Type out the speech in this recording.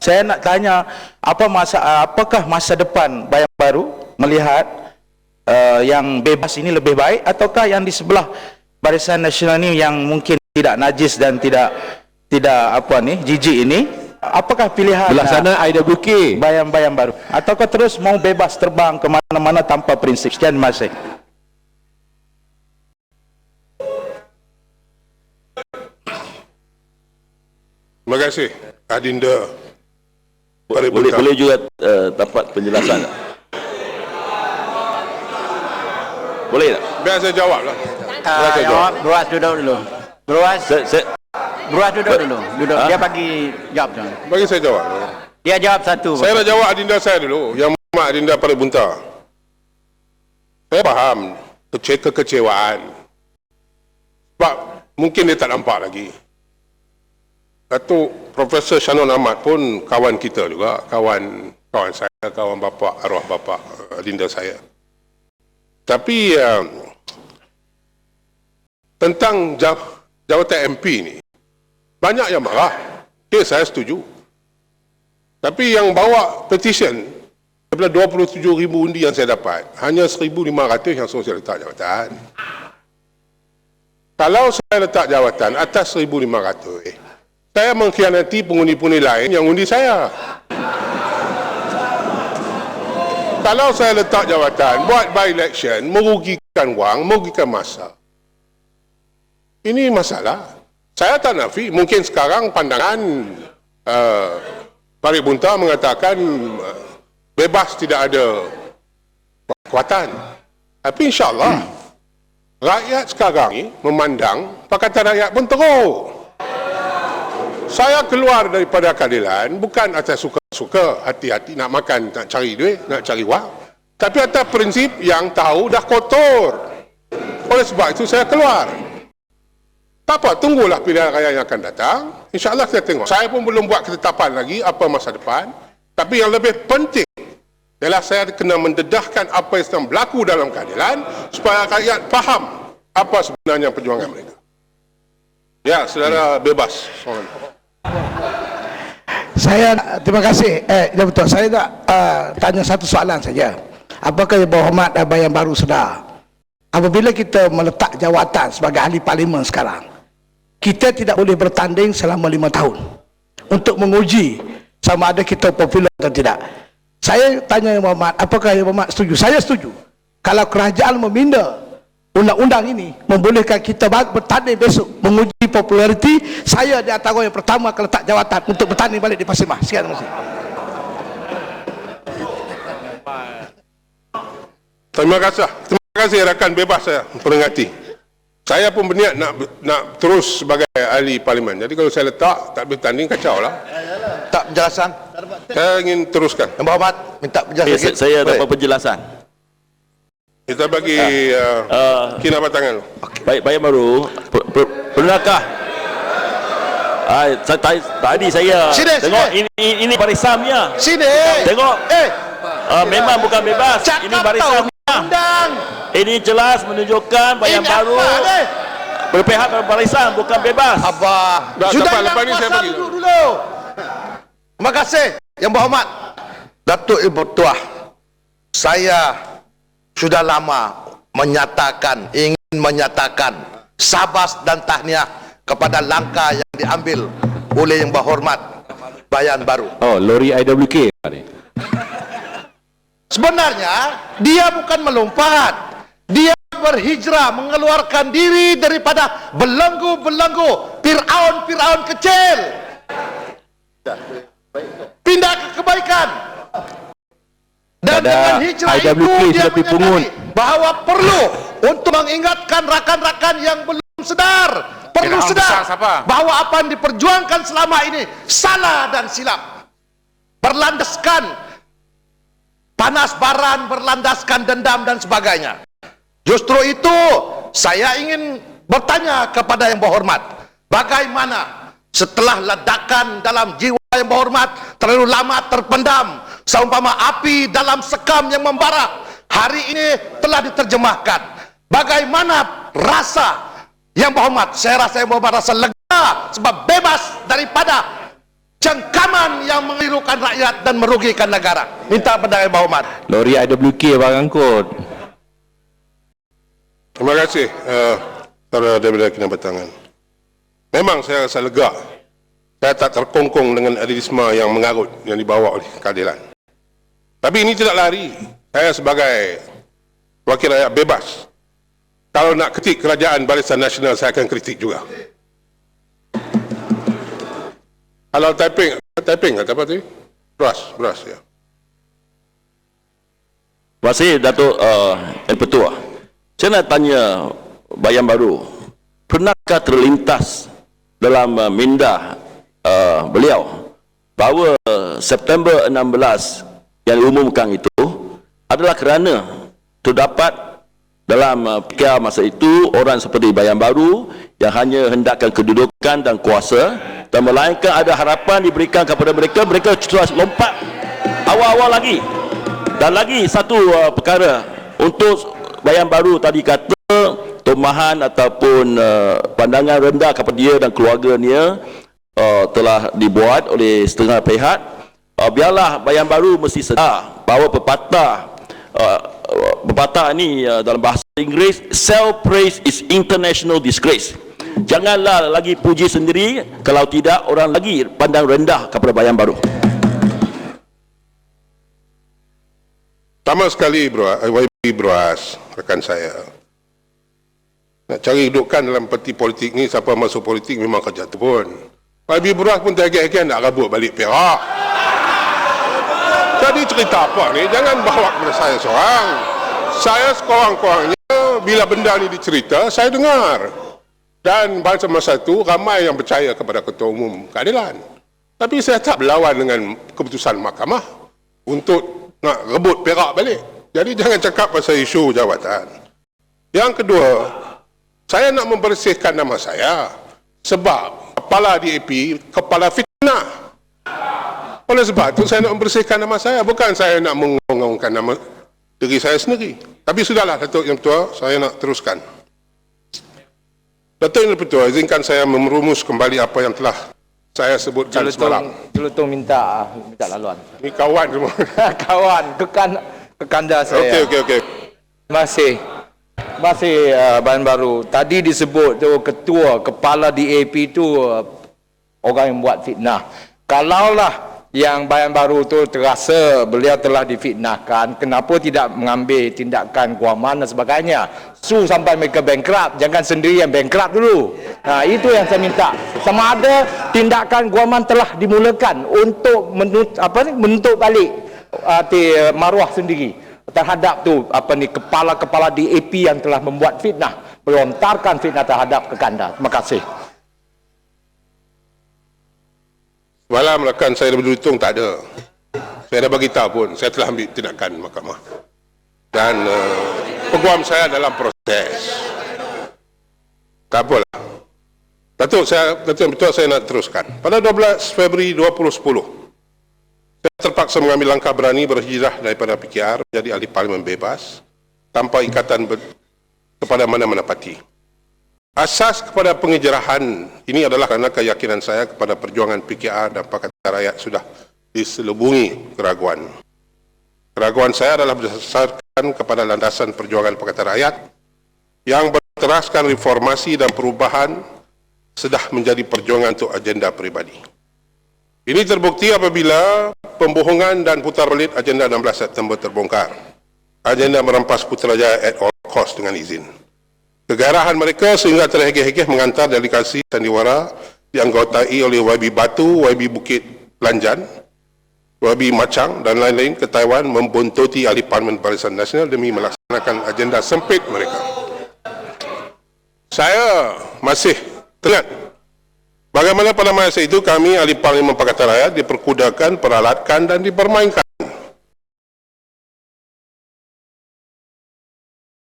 Saya nak tanya apa masa apakah masa depan Bayan Baru melihat uh, yang bebas ini lebih baik ataukah yang di sebelah Barisan Nasional ini yang mungkin tidak najis dan tidak tidak apa ni jijik ini? Apakah pilihan Belah uh, sana IWK. bayang-bayang baru? Ataukah terus mau bebas terbang ke mana-mana tanpa prinsip? Sekian terima kasih. Terima kasih Adinda Boleh berkata. boleh juga uh, dapat penjelasan tak? Boleh tak? Biar saya jawab lah Ah, saya jawab jawab, Beruas duduk dulu. Beruas, Saya, saya, beruas duduk dulu. Duduk. Ha? Dia bagi jawab tu. Bagi saya jawab Dia jawab satu. Saya dah jawab Adinda saya dulu Yang Muhammad Adinda pada bunta Saya faham kece kekecewaan Sebab mungkin dia tak nampak lagi Datuk Profesor Shannon Ahmad pun kawan kita juga. Kawan kawan saya, kawan bapa arwah bapa eh, Adinda saya. Tapi uh, Tentang jaw- jawatan MP ni Banyak yang marah. Okay, saya setuju. Tapi yang bawa petition daripada 27 ribu undi yang saya dapat, hanya 1,500 yang saya letak jawatan. Kalau saya letak jawatan atas 1,500, eh, saya mengkhianati pengundi-pengundi lain yang undi saya. Kalau saya letak jawatan, buat by election, merugikan wang, merugikan masa. Ini masalah. Saya tak nafi, mungkin sekarang pandangan uh, Farid Bunta mengatakan uh, bebas tidak ada kekuatan. Tapi insyaAllah, rakyat sekarang ni memandang Pakatan Rakyat pun teruk. Saya keluar daripada keadilan bukan atas suka-suka, hati-hati nak makan, nak cari duit, nak cari wang. Tapi atas prinsip yang tahu dah kotor. Oleh sebab itu saya keluar. Tak apa, tunggulah pilihan raya yang akan datang. InsyaAllah kita tengok. Saya pun belum buat ketetapan lagi apa masa depan. Tapi yang lebih penting ialah saya kena mendedahkan apa yang sedang berlaku dalam keadilan supaya rakyat faham apa sebenarnya perjuangan mereka. Ya, saudara bebas. Soalan. Saya terima kasih. Eh, ya betul. Saya nak uh, tanya satu soalan saja. Apakah Yang Berhormat dan Bayan Baru sedar? Apabila kita meletak jawatan sebagai ahli parlimen sekarang, kita tidak boleh bertanding selama lima tahun untuk menguji sama ada kita popular atau tidak. Saya tanya Yang Berhormat, apakah Yang Berhormat setuju? Saya setuju. Kalau kerajaan meminda undang-undang ini membolehkan kita bertanding besok menguji populariti, saya di antara yang pertama akan letak jawatan untuk bertanding balik di Pasir Mas. Sekian terima kasih. Terima kasih. Terima kasih rakan bebas saya peringati. Saya pun berniat nak nak terus sebagai ahli parlimen. Jadi kalau saya letak tak bertanding kacau lah. Tak penjelasan. Saya ingin teruskan. Yang berhormat, minta penjelasan eh, saya dapat penjelasan. Kita bagi uh, Uh, kinabat tangan. baik, baik baru. Per, per, pernahkah? Ah, saya, tadi, saya Sini, tengok sini. ini ini barisamnya. Sini. Tengok. Eh, Ah, memang bukan bebas. cakap ini barisamnya. undang. Ini jelas menunjukkan bayan Ini baru apa berpihak pada barisan bukan bebas. Abah. Dah, Sudah apa, yang lepas ni saya kuasa bagi. duduk dulu. Terima kasih. Yang berhormat. Datuk Ibu Tuah. Saya sudah lama menyatakan, ingin menyatakan sabas dan tahniah kepada langkah yang diambil oleh yang berhormat Bayan Baru. Oh, lori IWK ni. Sebenarnya dia bukan melompat. Dia berhijrah mengeluarkan diri daripada belenggu-belenggu Fir'aun-Fir'aun kecil. Pindah ke kebaikan. Dan dengan hijrah IWK itu dia sudah dipungut. menyadari bahawa perlu untuk mengingatkan rakan-rakan yang belum sedar. Perlu Fir'aun sedar bahawa apa yang diperjuangkan selama ini salah dan silap. Berlandaskan panas baran berlandaskan dendam dan sebagainya. Justru itu saya ingin bertanya kepada yang berhormat, bagaimana setelah ledakan dalam jiwa yang berhormat terlalu lama terpendam seumpama api dalam sekam yang membara hari ini telah diterjemahkan. Bagaimana rasa yang berhormat? Saya rasa yang berhormat rasa lega sebab bebas daripada Jengkaman yang mengelirukan rakyat dan merugikan negara. Minta pendengar yang berhormat. Lori IWK Abang angkut. Terima kasih, uh, saudara daripada Kinabatangan. Memang saya rasa lega. Saya tak terkongkong dengan idealisme yang mengarut yang dibawa oleh keadilan. Tapi ini tidak lari. Saya sebagai wakil rakyat bebas. Kalau nak kritik kerajaan Barisan Nasional, saya akan kritik juga. Kalau typing, typing kata apa tadi? Beras, beras ya. Kasih Datuk uh, Petua. Saya nak tanya Bayan Baru, pernahkah terlintas dalam uh, minda uh, beliau bahawa September 16 yang diumumkan itu adalah kerana terdapat dalam uh, PKR masa itu orang seperti Bayan Baru yang hanya hendakkan kedudukan dan kuasa dan melainkan ada harapan diberikan kepada mereka mereka terus lompat awal-awal lagi. Dan lagi satu uh, perkara untuk Bayan Baru tadi kata tomahan ataupun uh, pandangan rendah kepada dia dan keluarganya uh, telah dibuat oleh setengah pihak uh, biarlah Bayan Baru mesti sedar bahawa pepatah uh, pepatah ini uh, dalam bahasa Inggeris self praise is international disgrace janganlah lagi puji sendiri kalau tidak orang lagi pandang rendah kepada Bayan Baru Sama sekali bro, YB Broas, rekan saya. Nak cari hidupan dalam parti politik ni, siapa masuk politik memang kerja tu pun. YB Broas pun tergek-gek nak rabut balik Perak. Jadi cerita apa ni, jangan bawa kepada saya seorang. Saya sekurang-kurangnya, bila benda ni dicerita, saya dengar. Dan pada masa itu, ramai yang percaya kepada Ketua Umum Keadilan. Tapi saya tak berlawan dengan keputusan mahkamah untuk nak rebut perak balik. Jadi jangan cakap pasal isu jawatan. Yang kedua, saya nak membersihkan nama saya sebab kepala DAP, kepala fitnah. Oleh sebab itu saya nak membersihkan nama saya. Bukan saya nak mengongongkan nama diri saya sendiri. Tapi sudahlah Datuk Yang Tua, saya nak teruskan. Datuk Yang Tua, izinkan saya memerumus kembali apa yang telah saya sebutkan semalam. Celotong minta minta laluan. Ini kawan semua. Kawan, kekan kekanda saya. Okey, okey, okey. Terima kasih. Terima kasih uh, Bahan Baru. Tadi disebut tu ketua, kepala DAP tu uh, orang yang buat fitnah. Kalaulah yang Bayan Baru tu terasa beliau telah difitnahkan, kenapa tidak mengambil tindakan guaman dan sebagainya? Su sampai mereka bankrupt, jangan sendiri yang bankrupt dulu. Nah, itu yang saya minta. Sama ada tindakan guaman telah dimulakan untuk menut, apa ni, menuntut balik uh, maruah sendiri terhadap tu apa ni kepala-kepala DAP yang telah membuat fitnah, melontarkan fitnah terhadap kekanda. Terima kasih. Malam rakan saya lebih hitung tak ada. Saya dah bagi tahu pun, saya telah ambil tindakan mahkamah. Dan uh, peguam saya dalam proses. Tak apalah. Datuk, saya, Datuk betul saya nak teruskan. Pada 12 Februari 2010, saya terpaksa mengambil langkah berani berhijrah daripada PKR menjadi ahli parlimen bebas tanpa ikatan ber- kepada mana-mana parti. Asas kepada pengejerahan ini adalah kerana keyakinan saya kepada perjuangan PKR dan Pakatan Rakyat sudah diselubungi keraguan. Keraguan saya adalah berdasarkan kepada landasan perjuangan Pakatan Rakyat yang berteraskan reformasi dan perubahan sudah menjadi perjuangan untuk agenda peribadi. Ini terbukti apabila pembohongan dan putar balik agenda 16 September terbongkar. Agenda merampas Putrajaya at all cost dengan izin. Kegarahan mereka sehingga terhegeh-hegeh mengantar delegasi sandiwara dianggotai oleh YB Batu, YB Bukit Lanjan, YB Macang dan lain-lain ke Taiwan membuntuti ahli Parlimen Barisan Nasional demi melaksanakan agenda sempit mereka. Saya masih teringat bagaimana pada masa itu kami ahli Parlimen Pakatan Rakyat diperkudakan, peralatkan dan dipermainkan